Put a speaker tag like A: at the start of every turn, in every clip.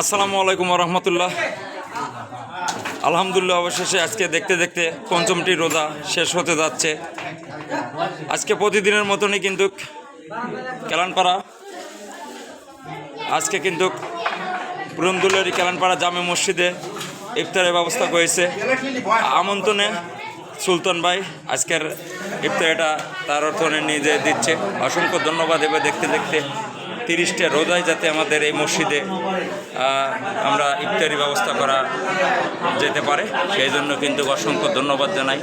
A: আসসালামু আলাইকুম রহমতুল্লাহ আলহামদুলিল্লাহ অবশেষে আজকে দেখতে দেখতে পঞ্চমটি রোজা শেষ হতে যাচ্ছে। আজকে প্রতিদিনের মতনই কিন্তু কেলানপাড়া, আজকে কিন্তু পুরন্দুলের কেলানপাড়া জামে মসজিদে ইফতারের ব্যবস্থা করেছে। আমন্ত্রণে সুলতান ভাই আজকের ইফতারিটা তার অর্থনে নিজে দিচ্ছে। অসংখ্য ধন্যবাদ এবার দেখতে দেখতে তিরিশটা রোজায় যাতে আমাদের এই মসজিদে আমরা ইফতারি ব্যবস্থা করা যেতে পারে, সেই জন্য কিন্তু অসংখ্য ধন্যবাদ জানাই।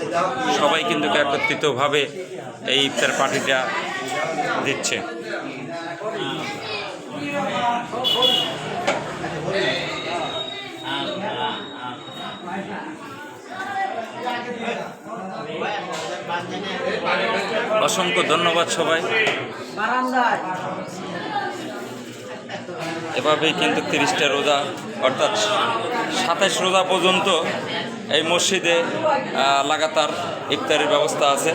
A: সবাই কিন্তু একত্রিতভাবে এই ইফতার পার্টিটা দিচ্ছে। অসংখ্য ধন্যবাদ সবাই। এভাবেই কিন্তু তিরিশটা রোজা, অর্থাৎ সাতাশ রোজা পর্যন্ত এই মসজিদে লাগাতার ইফতারের ব্যবস্থা আছে।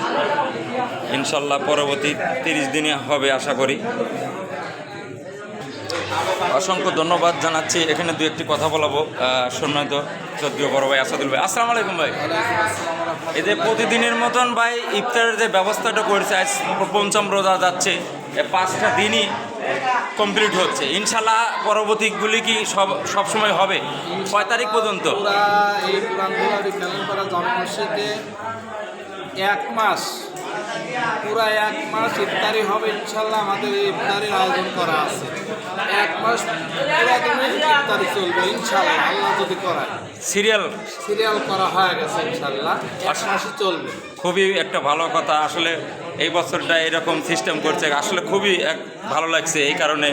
A: ইনশাল্লাহ পরবর্তী তিরিশ দিনে হবে আশা করি। অসংখ্য ধন্যবাদ জানাচ্ছি। এখানে দু একটি কথা বলাবো সম্মানিত চৌধুরী বড় ভাই আসাদুল ভাই। আসসালামু আলাইকুম ভাই। এই যে প্রতিদিনের মতন ভাই ইফতারের যে ব্যবস্থাটা করেছে, আজ পঞ্চম রোজা যাচ্ছে পাঁচটা দিনই কমপ্লিট হচ্ছে। ইনশাল্লাহ পরবর্তীগুলি কি সব সবসময় হবে? কয় তারিখ পর্যন্ত?
B: এক মাস, পুরা এক মাস ইফতারি হবে ইনশাল্লাহ আমাদের ইফতারির আয়োজন করা আছে। এক মাস, পুরা চলবে ইনশাল্লাহ আল্লাহ যদি করায়।
A: সিরিয়াল।
B: সিরিয়াল করা হয়ে গেছে ইনশাল্লাহ এক চলবে।
A: খুবই একটা ভালো কথা। আসলে এই বছরটা এরকম সিস্টেম করছে আসলে খুবই এক ভালো লাগছে। এই কারণে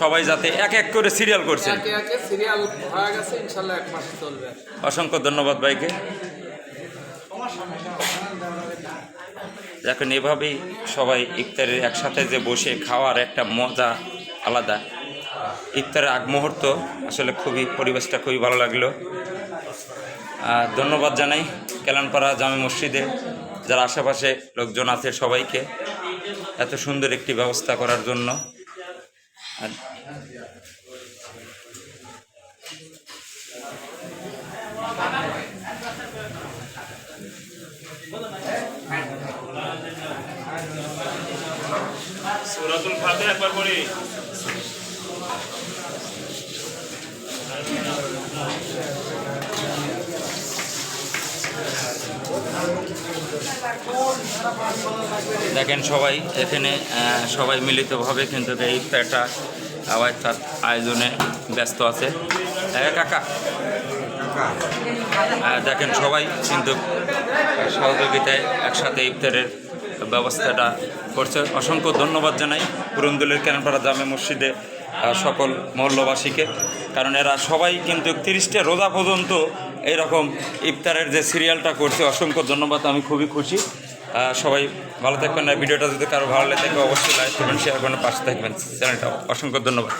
A: সবাই যাতে এক এক করে সিরিয়াল করছে।
B: একে একে সিরিয়াল হয়ে গেছে ইনশাল্লাহ এক মাসে চলবে।
A: অসংখ্য ধন্যবাদ ভাইকে। দেখেন এভাবেই সবাই ইফতারের একসাথে যে বসে খাওয়ার একটা মজা আলাদা। ইফতারের আগ মুহূর্ত আসলে খুবই পরিবেশটা খুবই ভালো লাগল। আর ধন্যবাদ জানাই কেলানপাড়া জামে মসজিদে, যারা আশেপাশে লোকজন আছে সবাইকে এত সুন্দর একটি ব্যবস্থা করার জন্য।
C: সুরাতুল ফাতিহা একবার পড়ি।
A: দেখেন সবাই, এখানে সবাই মিলিতভাবে কিন্তু এই ইফতারটা আবার তার আয়োজনে ব্যস্ত আছে। কাকা। দেখেন সবাই কিন্তু সহযোগিতায় একসাথে ইফতারের ব্যবস্থাটা করছে। অসংখ্য ধন্যবাদ জানাই। পুরন্দুলের কেনাপাড়া জামে মসজিদে সকল মহল্লবাসীকে। কারণ এরা সবাই কিন্তু তিরিশটা রোজা পর্যন্ত এরকম ইফতারের যে সিরিয়ালটা করছে, অসংখ্য ধন্যবাদ, আমি খুবই খুশি। সবাই ভালো থাকবেন না ভিডিওটা যদি কারও ভালো লাগে, অবশ্যই লাইক করবেন শেয়ার করবেন পাশে থাকবেন। চ্যানেলটা অসংখ্য ধন্যবাদ।